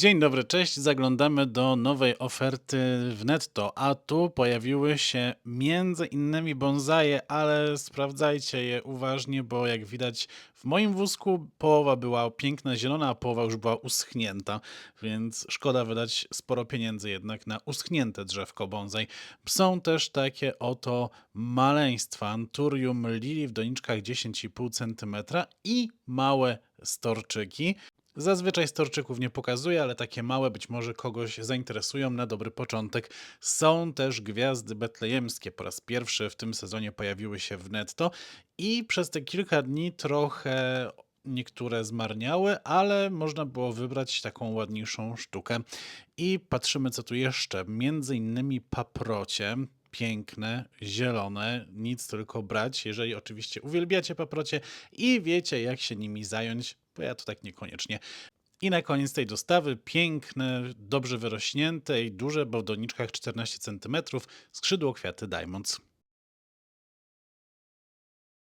Dzień dobry, cześć. Zaglądamy do nowej oferty w netto, a tu pojawiły się między innymi bonsaje, ale sprawdzajcie je uważnie, bo jak widać w moim wózku połowa była piękna zielona, a połowa już była uschnięta, więc szkoda wydać sporo pieniędzy jednak na uschnięte drzewko bonsai. Są też takie oto maleństwa Anturium lili w doniczkach 10,5 cm i małe storczyki. Zazwyczaj storczyków nie pokazuję, ale takie małe być może kogoś zainteresują na dobry początek. Są też gwiazdy betlejemskie. Po raz pierwszy w tym sezonie pojawiły się w netto i przez te kilka dni trochę niektóre zmarniały, ale można było wybrać taką ładniejszą sztukę. I patrzymy, co tu jeszcze. Między innymi paprocie. Piękne, zielone, nic tylko brać, jeżeli oczywiście uwielbiacie paprocie i wiecie, jak się nimi zająć, bo ja to tak niekoniecznie. I na koniec tej dostawy piękne, dobrze wyrośnięte i duże, bo w doniczkach 14 cm, skrzydło kwiaty Diamonds.